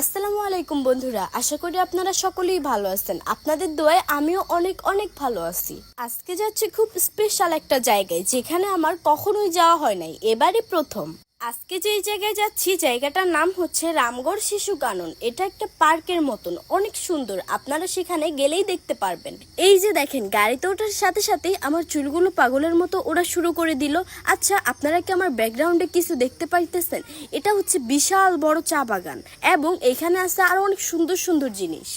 আসসালামু আলাইকুম বন্ধুরা, আশা করি আপনারা সকলেই ভালো আছেন। আপনাদের দোয়ায় আমিও অনেক অনেক ভালো আছি। আজকে যাচ্ছি খুব স্পেশাল একটা জায়গায়, যেখানে আমার কখনোই যাওয়া হয় নাই। এবারে প্রথম। আজকে যেই জায়গায় যাচ্ছি, জায়গাটার নাম হচ্ছে রামগড় শিশু কানন। এটা একটা পার্কের মতন, অনেক সুন্দর। আপনারা সেখানে গেলেই দেখতে পারবেন। এই যে দেখেন, গাড়িতে ওঠার সাথে সাথে আমার চুলগুলো পাগলের মতো ওরা শুরু করে দিল। আচ্ছা আপনারা কি আমার ব্যাকগ্রাউন্ডে কিছু দেখতে পাইতেছেন? এটা হচ্ছে বিশাল বড় চা বাগান এবং এখানে আছে আরও অনেক সুন্দর সুন্দর জিনিস।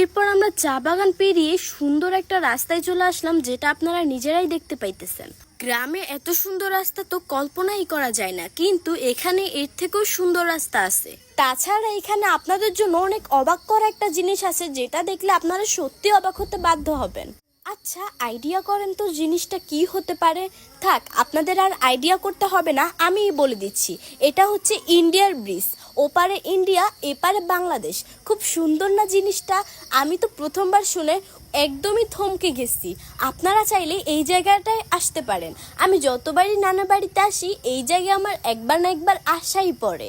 এরপর আমরা চা বাগান পেরিয়ে সুন্দর একটা রাস্তায় চলে আসলাম, যেটা আপনারা নিজেরাই দেখতে পাইতেছেন। গ্রামে এত সুন্দর রাস্তা তো কল্পনাই করা যায় না, কিন্তু এখানে এর থেকেও সুন্দর রাস্তা আছে। তাছাড়া এখানে আপনাদের জন্য অনেক অবাক করা একটা জিনিস আছে, যেটা দেখলে আপনারা সত্যি অবাক হতে বাধ্য হবেন। আচ্ছা আইডিয়া করেন তো জিনিসটা কি হতে পারে? থাক, আপনাদের আর আইডিয়া করতে হবে না, আমিই বলে দিচ্ছি। এটা হচ্ছে ইন্ডিয়ার ব্রিজ। ওপারে ইন্ডিয়া, এপারে বাংলাদেশ। খুব সুন্দর না জিনিসটা? আমি তো প্রথমবার শুনে একদমই থমকে গেছি। আপনারা চাইলে এই জায়গাটায় আসতে পারেন। আমি যতবারই নানা বাড়িতে আসি, এই জায়গায় আমার একবার না একবার আশাই পড়ে।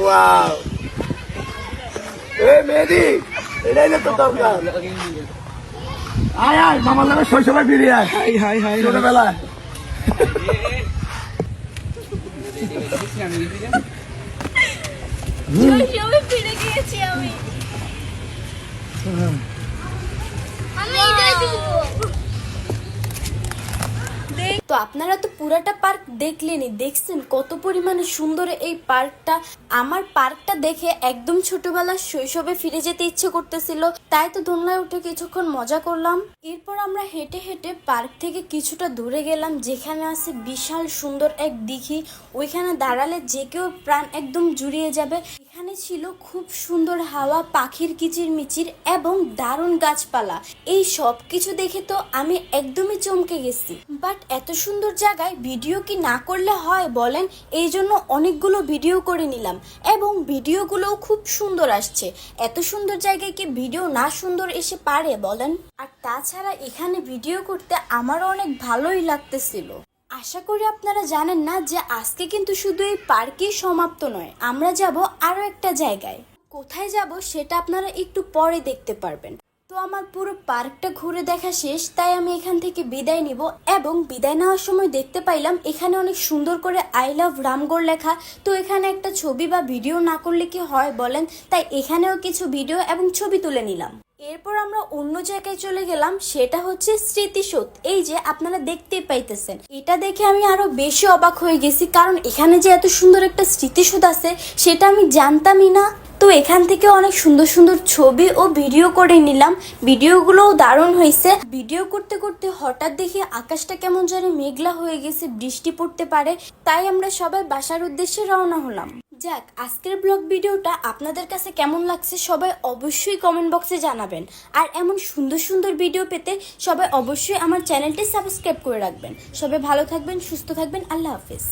ওয়াও এই মেহেদি এটাই না তো দরকার। আয় আয় মামার নামে শৈশবে ফিরে আয়। হাই হাই হাই ছোটবেলায়। ফিরে গিয়েছি আমি। তো আপনারা তো পুরাটা পার্ক দেখলেনই, দেখছেন কত পরিমাণে সুন্দর এই পার্কটা। আমার পার্কটা দেখে একদম ছোটবেলার শৈশবে ফিরে যেতে ইচ্ছে করতেছিল, তাই তো দোলনায় উঠে কিছুক্ষণ মজা করলাম। এরপর আমরা হেঁটে হেঁটে পার্ক থেকে কিছুটা দূরে গেলাম, যেখানে আছে বিশাল সুন্দর এক দিঘি। ওইখানে দাঁড়ালে যে কেউ প্রাণ একদম জুড়িয়ে যাবে। এখানে ছিল খুব সুন্দর হাওয়া, পাখির কিচির মিচির এবং দারুণ গাছপালা। এই সব কিছু দেখে তো আমি একদমই চমকে গেছি। বাট এত সুন্দর জায়গায় ভিডিও কি না করলে হয় বলেন, এই জন্য অনেকগুলো ভিডিও করে নিলাম এবং ভিডিওগুলোও খুব সুন্দর আসছে। এত সুন্দর জায়গায় কি ভিডিও না সুন্দর এসে পারে বলেন? আর তাছাড়া এখানে ভিডিও করতে আমারও অনেক ভালোই লাগতেছিল। আশা করি আপনারা জানেন না যে আজকে কিন্তু শুধু এই পার্কেই সমাপ্ত নয়, আমরা যাব আরও একটা জায়গায়। কোথায় যাব সেটা আপনারা একটু পরে দেখতে পারবেন। তো আমার পুরো পার্কটা ঘুরে দেখা শেষ, তাই আমি এখান থেকে বিদায় নিব এবং বিদায় নেওয়ার সময় দেখতে পাইলাম এখানে অনেক সুন্দর করে আই লাভ রামগড় লেখা। তো এখানে একটা ছবি বা ভিডিও না করলে কি হয় বলেন? তাই এখানেও কিছু ভিডিও এবং ছবি তুলে নিলাম। এরপর আমরা অন্য জায়গায় চলে গেলাম, সেটা হচ্ছে স্মৃতিসৌধ। এই যে আপনারা দেখতেই পাইতেছেন, এটা দেখে আমি আরও বেশি অবাক হয়ে গেছি, কারণ এখানে যে এত সুন্দর একটা স্মৃতিসৌধ আছে, সেটা আমি জানতামই না। তো এখান থেকে অনেক সুন্দর সুন্দর ছবি ও ভিডিও করে নিলাম। ভিডিওগুলোও দারুণ হয়েছে। ভিডিও করতে করতে হঠাৎ দেখি আকাশটা কেমন জানি মেঘলা হয়ে গেছে, বৃষ্টি পড়তে পারে, তাই আমরা সবাই বাসার উদ্দেশ্যে রওনা হলাম। যাক, আজকের ব্লগ ভিডিওটা আপনাদের কাছে কেমন লাগছে সবাই অবশ্যই কমেন্ট বক্সে জানাবেন। আর এমন সুন্দর সুন্দর ভিডিও পেতে সবাই অবশ্যই আমার চ্যানেলটি সাবস্ক্রাইব করে রাখবেন। সবাই ভালো থাকবেন, সুস্থ থাকবেন, আল্লাহ হাফিজ।